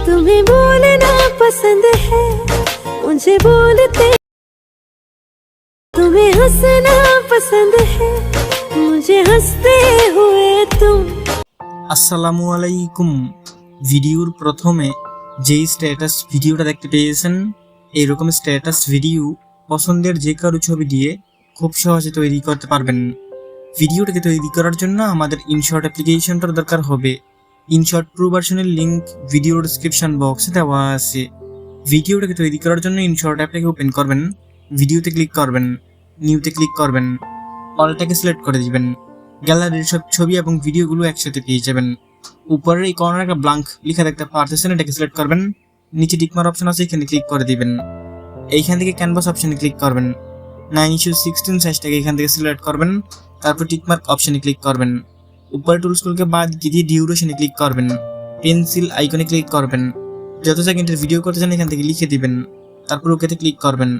तुम्हें बोलना पसंद है मुझे बोलते तुम्हें हंसना पसंद है मुझे हंसते हुए तुम আসসালামু আলাইকুম ভিডিওর প্রথমে যেই স্ট্যাটাস ভিডিওটা দেখতে পেয়েছেন এইরকম স্ট্যাটাস ভিডিও পছন্দের যে কারো ছবি দিয়ে খুব সহজে তৈরি করতে পারবেন ভিডিওটাকে তৈরি করার জন্য আমাদের ইনশর্ট অ্যাপ্লিকেশনটার দরকার হবে ইনশর্ট প্রো ভার্সনের লিঙ্ক ভিডিও ডিসক্রিপশন বক্সে দেওয়া আছে। ভিডিওটাকে তৈরি করার জন্য ইনশর্ট অ্যাপটাকে ওপেন করবেন, ভিডিওতে ক্লিক করবেন নিউতে ক্লিক করবেন অলটাকে সিলেক্ট করে দিবেন। গ্যালারির সব ছবি এবং ভিডিওগুলো একসাথে পেয়ে যাবেন। উপরের এই কর্নার একটা ব্লাঙ্ক লেখা দেখতে পারতেছেন, এটাকে সিলেক্ট করবেন, নিচে টিকমার অপশন আছে, এখানে ক্লিক করে দিবেন। এইখান থেকে ক্যানভাস অপশনে ক্লিক করবেন। নাইন ইস্যু সিক্সটিন সাইজটাকে এখান থেকে সিলেক্ট করবেন, তারপর টিকমার্ক অপশনে ক্লিক করবেন। উপরে টুলসগুলোকে বাদ দিয়ে ডিউরেশনে ক্লিক করবেন পেন্সিল আইকনে ক্লিক করবেন। যত সেকেন্ডের ভিডিও করতে চান, এখান থেকে লিখে দিবেন। তারপর ওকেতে ক্লিক করবেন।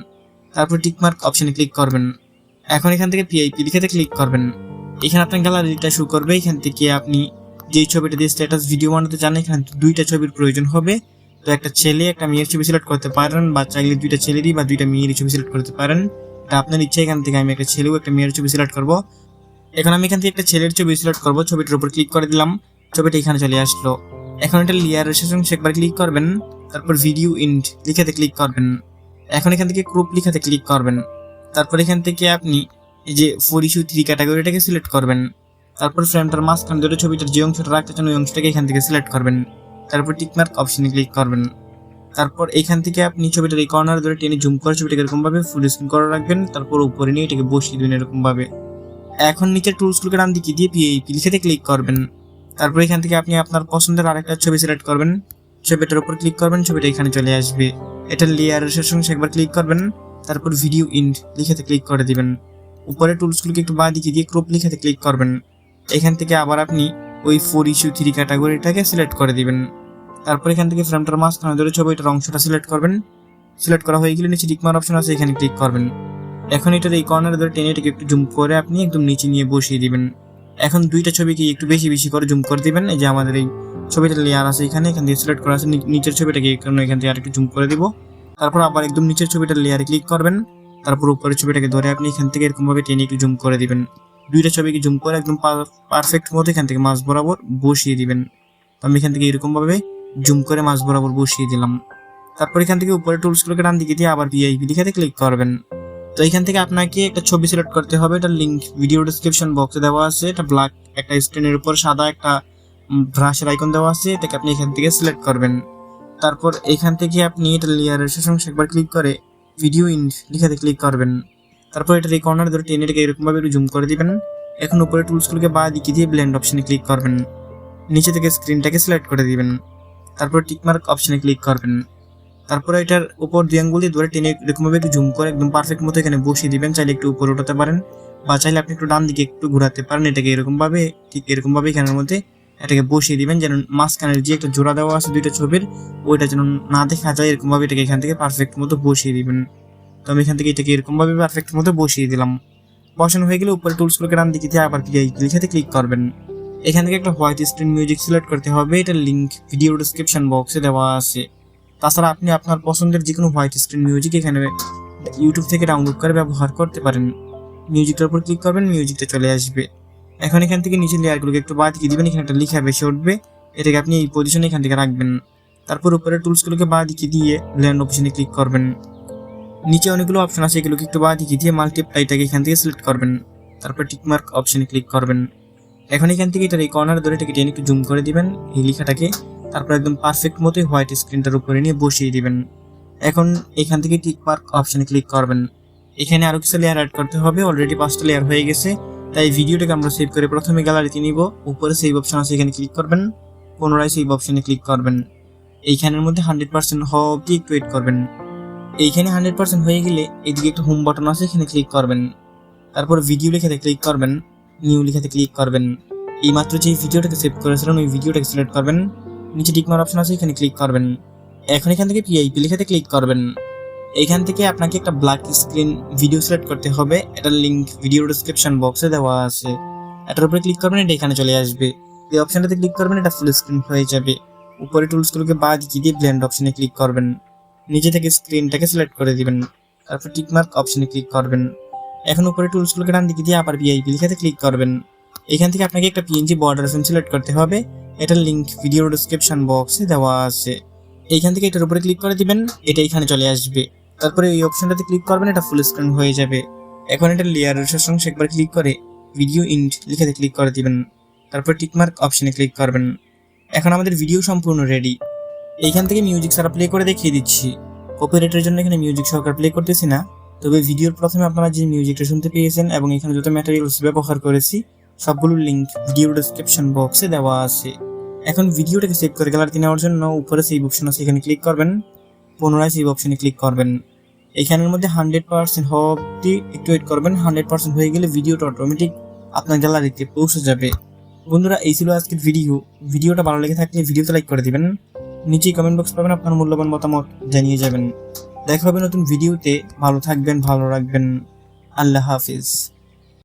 তারপর টিকমার্ক অপশনে ক্লিক করবেন। এখন এখান থেকে পিআইপি লিখেতে ক্লিক করবেন। এখানে আপনার গ্যালারিটা শো করবে। এখান থেকে আপনি যেই ছবিটা দিয়ে স্ট্যাটাস ভিডিও বানাতে চান, এখানে দুইটা ছবির প্রয়োজন হবে। তো একটা ছেলে, একটা মেয়ের ছবি সিলেক্ট করতে পারেন বা চাইলে দুইটা ছেলেরই বা দুইটা মেয়েরই ছবি সিলেক্ট করতে পারেন। এটা আপনার ইচ্ছা, এখান থেকে আমি একটা ছেলেও একটা মেয়ের ছবি সিলেক্ট করব। এখন আমি এখান থেকে একটা ছেলের ছবি সিলেক্ট করব, ছবিটার উপর ক্লিক করে দিলাম, ছবিটা এখানে চলে আসলো। এখন এটা লেয়ারের শেষে একবার ক্লিক করবেন, তারপর ভিডিও ইন্ড লিখাতে ক্লিক করবেন। এখন এখান থেকে ক্রুপ লিখাতে ক্লিক করবেন। তারপর এখান থেকে আপনি এই যে ফোর ইস্যু থ্রি ক্যাটাগরিটাকে সিলেক্ট করবেন। তারপর ফ্রেমটার মাঝখান ধরে ছবিটার যে অংশটা রাখতে চান, ওই অংশটাকে এখান থেকে সিলেক্ট করবেন। তারপর টিকমার্ক অপশনে ক্লিক করবেন। তারপর এখান থেকে আপনি ছবিটার এই কর্নার ধরে টেনে জুম করে ছবিটাকে এরকমভাবে ফুল স্ক্রিন করে রাখবেন। তারপর উপরে নিয়ে এটাকে বসিয়ে দেবেন এরকম ভাবে এখন নিচের টুলসগুলোকে ডান দিকে দিয়ে পিএইপি লিখেতে ক্লিক করবেন। তারপর এখান থেকে আপনি আপনার পছন্দের আরেকটা ছবি সিলেক্ট করবেন। ছবিটার উপর ক্লিক করবেন, ছবিটা এখানে চলে আসবে। এটা লেয়ারের অংশে একবার ক্লিক করবেন, তারপর ভিডিও ইন্ড লিখেতে ক্লিক করে দিবেন। উপরে টুলসগুলোকে একটু বাঁ দিকে দিয়ে ক্রপ লিখাতে ক্লিক করবেন। এখান থেকে আবার আপনি ওই ফোর ইস্যু থ্রি ক্যাটাগরিটাকে সিলেক্ট করে দিবেন। তারপর এখান থেকে ফ্রেমটার মাঝখানে ধরে ছবিটার অংশটা সিলেক্ট করবেন। সিলেক্ট করা হয়ে গেলে নিচে টিকমার অপশন আছে, এখানে ক্লিক করবেন। এখন এটার এই কর্নার ধরে টেনে এটাকে একটু জুম করে আপনি একদম নিচে নিয়ে বসিয়ে দিবেন। এখন দুইটা ছবিকে একটু বেশি বেশি করে জুম করে দিবেন যে আমাদের এই ছবিটার লেয়ার আছে এখানে, এখান থেকে সিলেক্ট করা আছে নিচের ছবিটাকে এখানে থেকে আরেকটু জুম করে দিব। তারপর আবার একদম নিচের ছবিটার লেয়ারে ক্লিক করবেন, তারপর উপরের ছবিটাকে ধরে আপনি এখান থেকে এরকম ভাবে টেনে একটু জুম করে দিবেন। দুইটা ছবিকে জুম করে একদম পারফেক্ট মতো এখান থেকে মাছ বরাবর বসিয়ে দিবেন। আমি এখান থেকে এরকম ভাবে জুম করে মাছ বরাবর বসিয়ে দিলাম। তারপর এখান থেকে উপরে টুলসগুলোকে ডান দিকে দিয়ে আবার ভিআইপি লিখাতে ক্লিক করবেন। তো এখান থেকে আপনাকে একটা ছবি সিলেক্ট করতে হবে। এটা লিংক ভিডিও ডিসক্রিপশন বক্সে দেওয়া আছে। এটা ব্ল্যাক একটা স্ক্রিনের উপর সাদা একটা ব্রাশের আইকন দেওয়া আছে। এটাকে আপনি এখান থেকে সিলেক্ট করবেন। তারপর এখান থেকে আপনি এটা লেয়ারের শেষ অংশে একবার ক্লিক করে ভিডিও ইন লিখাতে ক্লিক করবেন। তারপর এটার এই ধরে টেনে এটাকে এরকম ভাবে একটু জুম করে দিবেন। এখন উপরে টুলসগুলোকে বা দিকে দিয়ে ব্লেন্ড অপশনে ক্লিক করবেন। নিচে থেকে স্ক্রিনটাকে সিলেক্ট করে দিবেন। তারপর টিকমার্ক অপশনে ক্লিক করবেন। তারপরে এটার উপর দুই আঙ্গুল দিয়ে ধরে টেনে এরকম ভাবে একটু জুম করে একদম পারফেক্ট মতো এখানে বসিয়ে দিবেন। চাইলে একটু উপরে উঠাতে পারেন বা চাইলে আপনি একটু ডান দিকে একটু ঘোরাতে পারেন। এটাকে এরকম ভাবে ঠিক এরকম ভাবে এখানের মধ্যে এটাকে বসিয়ে দিবেন যেন মাঝখানের যে একটা জোড়া দেওয়া আছে দুইটা ছবির, ওইটা যেন না দেখা যায়। এরকম ভাবে এটাকে এখান থেকে পারফেক্ট মতো বসিয়ে দিবেন। তো আমি এখান থেকে এটাকে এরকম ভাবে পারফেক্ট মতো বসিয়ে দিলাম। বসানো হয়ে গেলে উপরে টুলসগুলোকে ডান দিকে দিয়ে আবার লিখাতে ক্লিক করবেন। এখান থেকে একটা হোয়াইট স্ক্রিন মিউজিক সিলেক্ট করতে হবে। এটার লিংক ভিডিও ডিসক্রিপশন বক্সে দেওয়া আছে। তাছাড়া আপনি আপনার পছন্দের যে কোনো হোয়াইট স্ক্রিন মিউজিক এখানে ইউটিউব থেকে ডাউনলোড করে ব্যবহার করতে পারেন। মিউজিকটার উপর ক্লিক করবেন মিউজিকটা চলে আসবে। এখন এখান থেকে নিচে লেয়ারগুলোকে একটু বাদ দিয়ে দিবেন, এখানে একটা লেখা বেশি উঠবে। এটাকে আপনি এই পজিশনে এখান থেকে রাখবেন। তারপর উপরে টুলসগুলোকে বাঁ দিকে দিয়ে ব্ল্যান্ড অপশনে ক্লিক করবেন। নিচে অনেকগুলো অপশন আছে, এগুলোকে একটু বাঁ দিকে দিয়ে মাল্টিপ্লাইটাকে এখান থেকে সিলেক্ট করবেন। তারপর টিকমার্ক অপশনে ক্লিক করবেন। এখন এখান থেকে এটার এই কর্নার ধরে এটাকে টেনে একটু জুম করে দিবেন। এই লেখাটাকে তারপর একদম পারফেক্ট মতোই হোয়াইট স্ক্রিনটার উপরে নিয়ে বসিয়ে দিবেন। এখন এখান থেকে টিক মার্ক অপশনে ক্লিক করবেন। এখানে আরও কিছু লেয়ার অ্যাড করতে হবে অলরেডি পাঁচটা লেয়ার হয়ে গেছে। তাই ভিডিওটাকে আমরা সেভ করে প্রথমে গ্যালারিতে নিব, উপরে সেভ অপশন আছে, এখানে ক্লিক করবেন, পুনরায় সেভ অপশনে ক্লিক করবেন। এইখানের মধ্যে হান্ড্রেড পার্সেন্ট হওয়া অব্দি একটু ওয়েট করবেন। এইখানে হান্ড্রেড পার্সেন্ট হয়ে গেলে এদিকে একটা হোম বাটন আছে, এখানে ক্লিক করবেন। তারপর ভিডিও লেখাতে ক্লিক করবেন নিউ লেখাতে ক্লিক করবেন। এইমাত্র যে ভিডিওটাকে সেভ করেছিলেন ওই ভিডিওটাকে সিলেক্ট করবেন। নিচে টিকমার অপশন আছে, এখানে ক্লিক করবেন। এখন এখান থেকে পিআইপি লেখাতে ক্লিক করবেন। এখান থেকে আপনাকে একটা ব্ল্যাক স্ক্রিন ভিডিও সিলেক্ট করতে হবে। এটার লিংক ভিডিও ডিসক্রিপশন বক্সে দেওয়া আছে। এটার উপরে ক্লিক করবেন, এটা এখানে চলে আসবে। এই অপশনটাতে ক্লিক করবেন, এটা ফুল স্ক্রিন হয়ে যাবে। উপরে টুলসগুলোকে বাদ দিয়ে ব্লেন্ড অপশনে ক্লিক করবেন। নিচে থেকে স্ক্রিনটাকে সিলেক্ট করে দিবেন। তারপর টিকমার্ক অপশনে ক্লিক করবেন। এখন উপরে টুলসগুলোকে ডান দিকে দিয়ে আবার ভিআইপি লিখাতে ক্লিক করবেন। এখান থেকে আপনাকে একটা পিএনজি বর্ডার ফ্রেম সিলেক্ট করতে হবে। এটার লিঙ্ক ভিডিও ডিসক্রিপশন বক্সে দেওয়া আছে। এইখান থেকে এটার উপরে ক্লিক করে দিবেন, এটা এখানে চলে আসবে। তারপরে এই অপশনটাতে ক্লিক করবেন, এটা ফুল স্ক্রিন হয়ে যাবে। এখন এটা লেয়ারের সঙ্গে একবার ক্লিক করে ভিডিও ইন্ট লিখাতে ক্লিক করে দিবেন। তারপর টিকমার্ক অপশনে ক্লিক করবেন। এখন আমাদের ভিডিও সম্পূর্ণ রেডি এইখান থেকে মিউজিক সারা প্লে করে দেখিয়ে দিচ্ছি। কপিরাইটের জন্য এখানে মিউজিক সহকার প্লে করতেছি না। তবে ভিডিওর প্রথমে আপনারা যে মিউজিকটা শুনতে পেয়েছেন এবং এখানে যত ম্যাটেরিয়ালস ব্যবহার করেছি সবগুলোর লিঙ্ক ভিডিও ডেসক্রিপশন বক্সে দেওয়া আছে। এখন ভিডিওটাকে সেভ করে গ্যালারিতে নেওয়ার জন্য উপরে সেভ অপশন আছে, এখানে ক্লিক করবেন। পুনরায় সেভ অপশনে ক্লিক করবেন। এখানের মধ্যে হান্ড্রেড পার্সেন্ট অব্দি একটু ওয়েট করবেন হান্ড্রেড পার্সেন্ট হয়ে গেলে ভিডিওটা অটোমেটিক আপনার গ্যালারিতে পৌঁছে যাবে। বন্ধুরা, এই ছিল আজকের ভিডিও ভিডিওটা ভালো লেগে থাকলে ভিডিওতে লাইক করে দিবেন। নিচেই কমেন্ট বক্স পাবেন, আপনার মূল্যবান মতামত জানিয়ে যাবেন। দেখা হবে নতুন ভিডিওতে ভালো থাকবেন, ভালো রাখবেন। আল্লাহ হাফিজ।